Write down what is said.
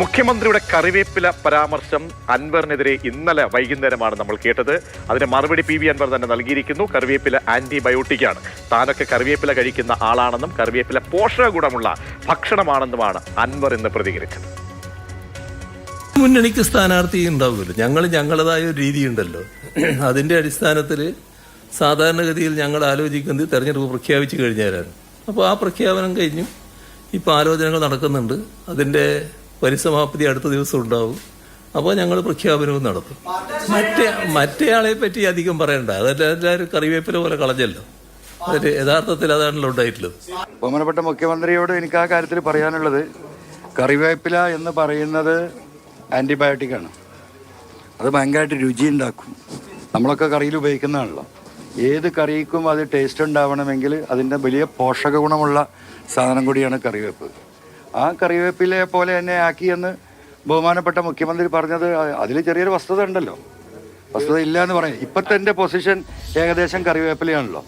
മുഖ്യമന്ത്രിയുടെ കറിവേപ്പില പരാമർശം അൻവറിനെതിരെ ഇന്നലെ വൈകുന്നേരമാണ് നമ്മൾ കേട്ടത്. അതിന് മറുപടി പി വി അൻവർ തന്നെ നൽകിയിരിക്കുന്നു. കറിവേപ്പില ആന്റിബയോട്ടിക്കാണ്. താനൊക്കെ കറിവേപ്പില കഴിക്കുന്ന ആളാണെന്നും കറിവേപ്പില പോഷക ഗുണമുള്ള ഭക്ഷണമാണെന്നുമാണ് അൻവർ ഇന്ന് പ്രതികരിച്ചത്. മുന്നണിക്ക് സ്ഥാനാർത്ഥി ഉണ്ടാവില്ല ഞങ്ങൾ ഞങ്ങളുടേതായ ഒരു രീതിയുണ്ടല്ലോ. അതിന്റെ അടിസ്ഥാനത്തിൽ സാധാരണഗതിയിൽ ഞങ്ങൾ ആലോചിക്കുന്നത് തെരഞ്ഞെടുപ്പ് പ്രഖ്യാപിച്ചു കഴിഞ്ഞാലാണ് അപ്പോൾ ആ പ്രഖ്യാപനം കഴിഞ്ഞു. ഇപ്പോൾ ആലോചനകൾ നടക്കുന്നുണ്ട്. അതിന്റെ പരിസമാപ്തി അടുത്ത ദിവസം ഉണ്ടാവും. അപ്പോൾ ഞങ്ങൾ പ്രഖ്യാപനവും നടത്തും. മറ്റേ മറ്റേയാളെ പറ്റി അധികം പറയണ്ട. അതെല്ലാം എല്ലാവരും കറിവേപ്പില പോലെ കളഞ്ഞല്ലോ. അതിൽ യഥാർത്ഥത്തിൽ അതാണല്ലോ ഉണ്ടായിട്ടുള്ളത്. ബഹുമാനപ്പെട്ട മുഖ്യമന്ത്രിയോട് എനിക്ക് ആ കാര്യത്തിൽ പറയാനുള്ളത് കറിവേപ്പില എന്ന് പറയുന്നത് ആന്റിബയോട്ടിക്കാണ് അത് ഭയങ്കരമായിട്ട് രുചി ഉണ്ടാക്കും. നമ്മളൊക്കെ കറിയിൽ ഉപയോഗിക്കുന്നതാണല്ലോ. ഏത് കറിക്കും അത് ടേസ്റ്റ് ഉണ്ടാവണമെങ്കിൽ അതിന്റെ വലിയ പോഷക ഗുണമുള്ള സാധനം കൂടിയാണ് കറിവേപ്പ്. ആ കറിവേപ്പിലെ പോലെ തന്നെ ആക്കിയെന്ന് ബഹുമാനപ്പെട്ട മുഖ്യമന്ത്രി പറഞ്ഞത് അതിൽ ചെറിയൊരു വസ്തുത ഉണ്ടല്ലോ. വസ്തുത ഇല്ല എന്ന് പറയാം. ഇപ്പോഴത്തെ എന്റെ പൊസിഷൻ ഏകദേശം കറിവേപ്പിലയാണല്ലോ.